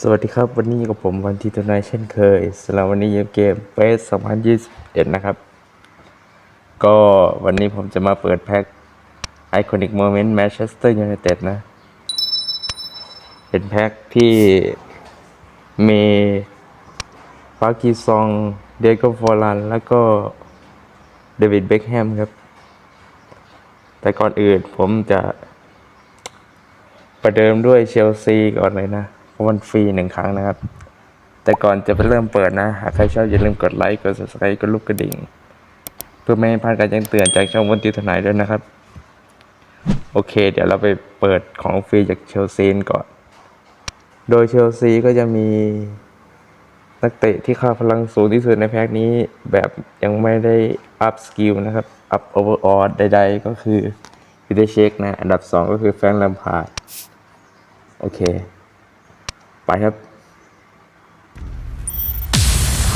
สวัสดีครับ วันนี้กับผมวันทีตนายเช่นเคยสำหรับวันนี้เกมเฟส2021นะครับ ก็วันนี้ผมจะมาเปิดแพ็ค Iconic Moment Manchester United นะ เป็นแพ็คที่มีปากีซองเดโกฟอรัน แล้วก็เดวิดเบคแฮมครับ แต่ก่อนอื่นผมจะประเดิมด้วยเชลซีก่อนเลยนะ เพราะมันฟรีหนึ่งครั้งนะครับ แต่ก่อนจะไปเริ่มเปิดนะ หากใครชอบอย่าลืมกดไลค์ กด subscribe กดลูกกระดิ่ง เพื่อไม่ให้พลาดการแจ้งเตือนจากช่องวันติวทนายด้วยนะครับ โอเค เดี๋ยวเราไปเปิดของฟรีจากเชลซีก่อน โดยเชลซีก็จะมีนักเตะที่ค่าพลังสูงที่สุดในแพ็คนี้แบบยังไม่ได้อัพสกิลนะครับ อัพโอเวอร์ออใดๆ ก็คือพิเตเชคนะ อันดับ 2 ก็คือแฟรงค์แลมพาร์ดโอเค ไปครับ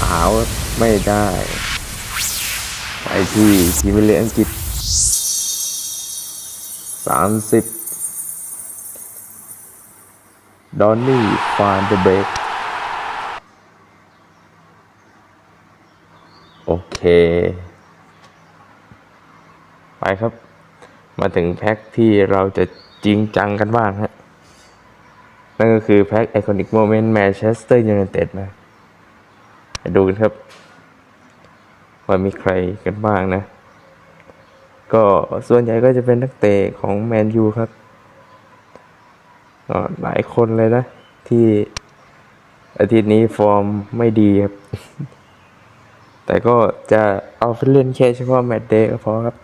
หาวไม่ได้ ไปที่ทีมเรืออังกฤษสามสิบดอนนี่ฟานเดเบกโอเค ไปครับ มาถึงแพ็คที่เราจะจริงจังกันบ้างฮะ นั่นก็คือแพ็ค Iconic Moment Manchester United นะมาดูกันครับ ว่ามีใครกันบ้างนะ ก็ส่วนใหญ่ก็จะเป็นนักเตะของแมนยูครับหลายคนเลยนะ ที่อาทิตย์นี้ฟอร์มไม่ดีครับ แต่ก็จะเอาไปเล่นแค่เฉพาะแมตช์เดย์ก็พอครับ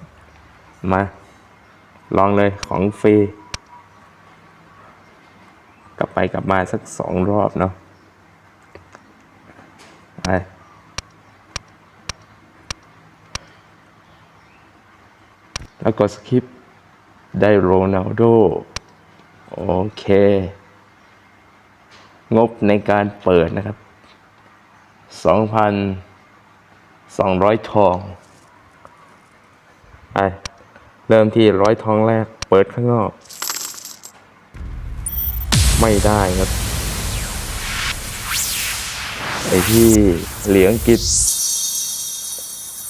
มา ลองเลยของฟรี ลับไปกลับมาสักสองรอบเนาะไปแล้วก็สคริปได้โรนัลโดโอเค งบในการเปิดนะครับ 2,200 ทองไปเริ่มที่ร้อยทองแรกเปิดข้างนอก ไม่ได้ครับไอที่เหลียงกิจ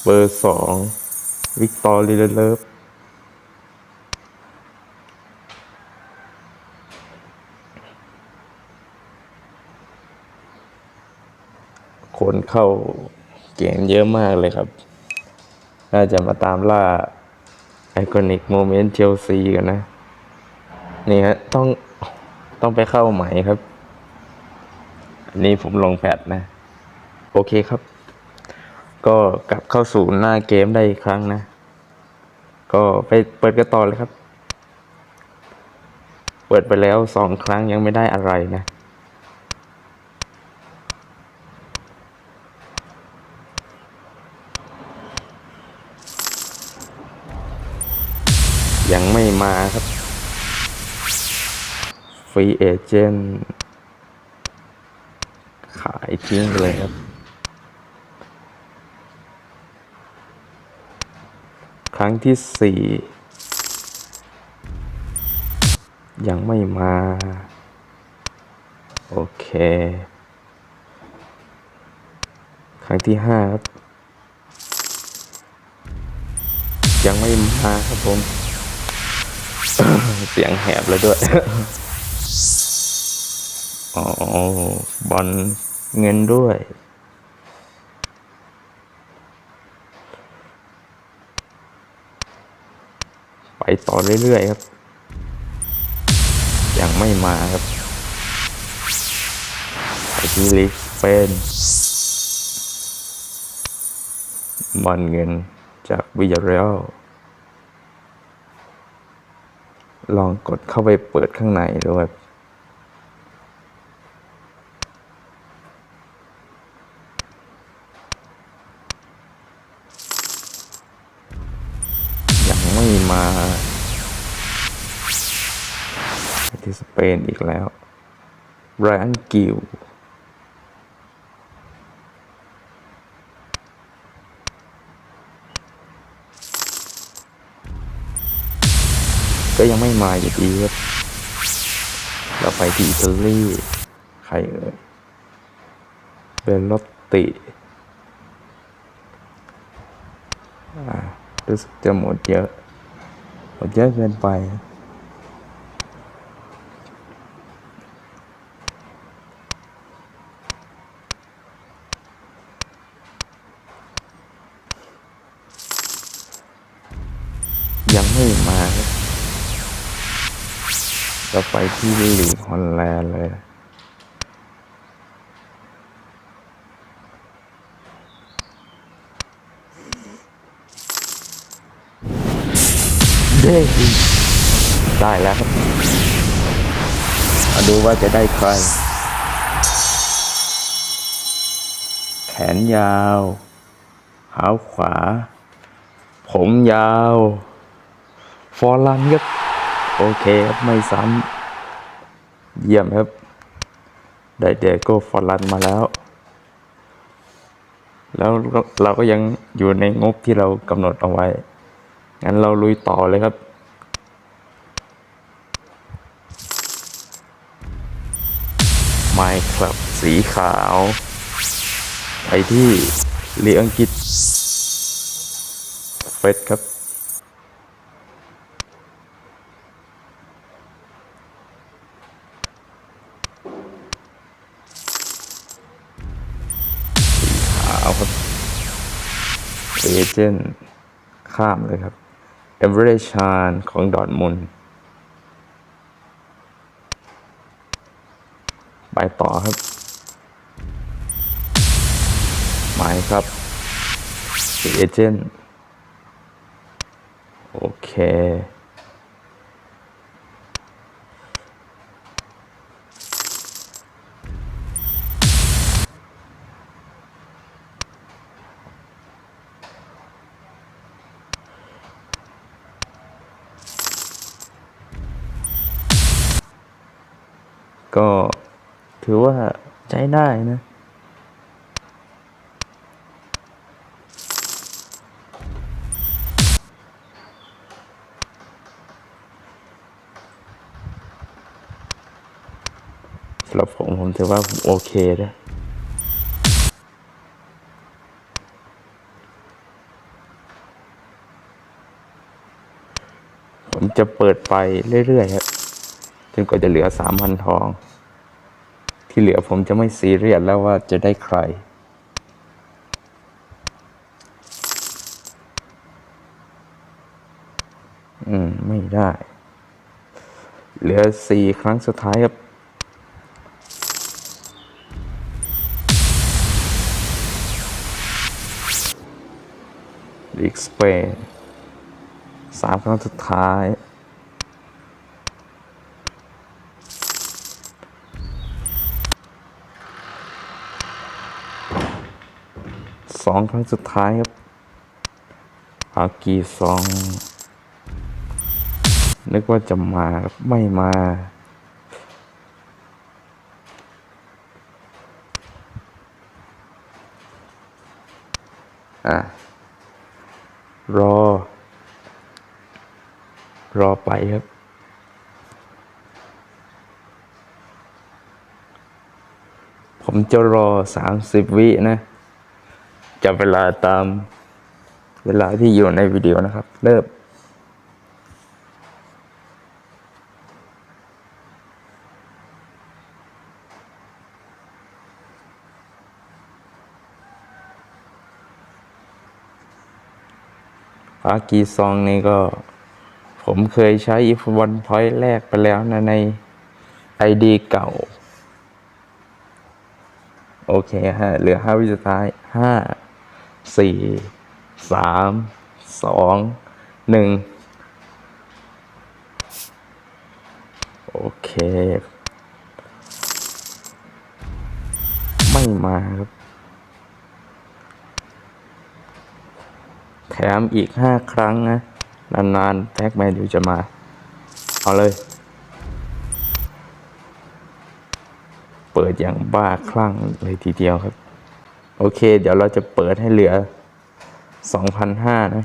เบอร์สองวิกตอรีเลิฟคนเข้าเกมเยอะมากเลยครับ น่าจะมาตามล่าไอคอนิกโมเมนต์เชลซีกันนะ นี่ฮะ ต้อง ต้องไปเข้าใหม่ครับ อันนี้ผมลงแพทนะ โอเคครับ ก็กลับเข้าสู่หน้าเกมได้อีกครั้งนะ ก็ไปเปิดกันต่อเลยครับ เปิดไปแล้วสองครั้งยังไม่ได้อะไรนะ ฟรีเอเจนต์ขายทิ้งเลยครับ ครั้งที่สี่ยังไม่มา โอเค ครั้งที่ห้าครับ ยังไม่มาครับผม เสียงแหบแล้วด้วย อ๋อบอลเงินด้วย ไปต่อเรื่อยๆครับ ยังไม่มาครับไปที่ลิสเปนบอลเงินจากวิยาเรลลองกดเข้าไปเปิดข้างในดูครับ ยังไมาที่สเปนอีกแล้วไรอันกิวก็ยังไม่มาอยู่ดีครับเราไปที่อิตาลีใครเอ่ยเบลลอตติอ่ารู้สึกจะหมดเยอะ ดเยอะเกินไป ยังไม่มา จะไปที่ลีกฮอลแลนด์เลย เด้ได้แล้วครับมาดูว่าจะได้ใคร แขนยาวหาขวา ผมยาว ฟอร์ลันครับ โอเคครับ ไม่ซ้ำเยี่ยมครับ ได้เดโก้ฟอร์ลันมาแล้ว แล้วเราก็ยังอยู่ในงบที่เรากำหนดเอาไว้ งั้นเราลุยต่อเลยครับ ไมค์ครับสีขาว ไปที่ลีกอังกฤษเฟสครับขาวครับ เอเจนต์ข้ามเลยครับ เอเวอเรชานของดอทมุนไปต่อครับ หมายครับเอเจนต์โอเค ถือว่าใช้ได้นะ สำหรับผมผมถือว่าผมโอเคนะผมจะเปิดไปเรื่อยๆครับจนกว่าจะเหลือสามพันทอง ที่เหลือผมจะไม่ซีเรียสแล้วว่าจะได้ใคร อืม ไม่ได้ เหลือสี่ครั้งสุดท้ายครับลีกสเปนสามครั้งสุดท้าย องครั้งสุดท้ายครับอากีสองนึกว่าจะมาครับไม่มา อะ รอ รอไปครับผมจะรอสามสิบวินะ จับเวลาตามเวลาที่อยู่ในวิดีโอนะครับ เริ่มปากีซองนี่ก็ ผมเคยใช้อีฟวันพอยต์แรกไปแล้วนะในไอดีเก่า โอเคฮะเหลือห้าวิสุดท้ายห้า สี่สามสองหนึ่งโอเค ไม่มาครับ แถมอีกห้าครั้งนะ นานๆแพ็กแมนยูจะมา เอาเลย เปิดอย่างบ้าคลั่งเลยทีเดียวครับ โอเค เดี๋ยวเราจะเปิดให้เหลือ 2,500 นะ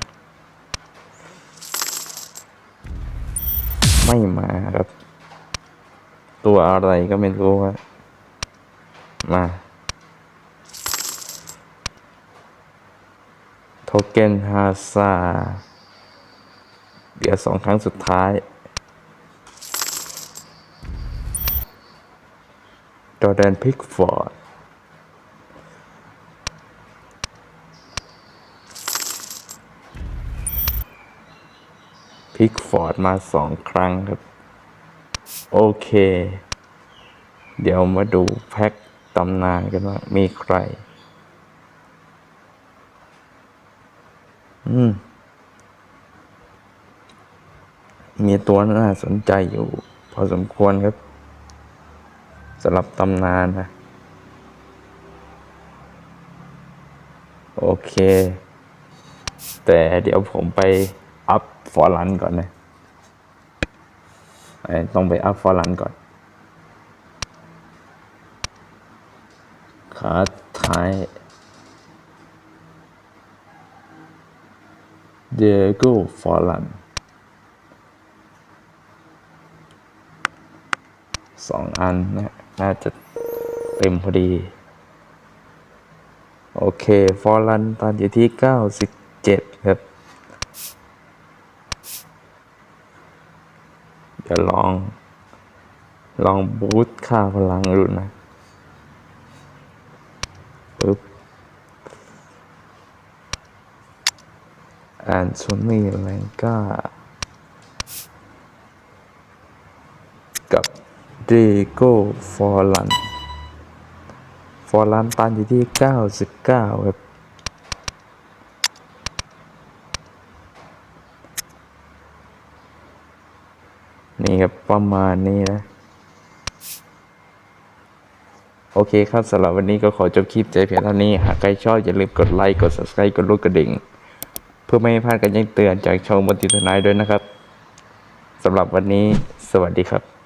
ไม่มาครับ ตัวอะไรก็ไม่รู้ว่ามาโทเก้นฮาซาเดี๋ยวสองครั้งสุดท้าย จอร์แดนพิกฟอร์ด พิกฟอร์ดมาสองครั้งครับ โอเค เดี๋ยวมาดูแพ็คตำนานกันว่า มีใคร อืม มีตัวน่าสนใจอยู่ พอสมควรครับสำหรับตำนานนะ โอเค แต่เดี๋ยวผมไป อัพฟอร์ลันก่อนนะเอ้ยต้องไปอัพฟอร์ลันก่อน ขาท้าย เดโก้ฟอร์ลันสองอันนะน่าจะเต็มพอดี โอเค ฟอร์ลันตอนอยู่ที่ 97 ครับ เดี๋ยวลอง ลองบูตค่าพลังดูนะปึ๊บอ่านโซนี่แรงก้ากับเดโก้ฟอร์ลัน ฟอร์ลันตันอยู่ที่ 99 ครับนี่ครับประมาณนี้นะ โอเคครับสำหรับวันนี้ก็ขอจบคลิปใจเพียงเท่านี้ หากใครชอบอย่าลืมกดไลค์ กด subscribe กดลูกกระดิ่ง เพื่อไม่ให้พลาดการแจ้งเตือนจากช่องมนติทนายด้วยนะครับสำหรับวันนี้ สวัสดีครับ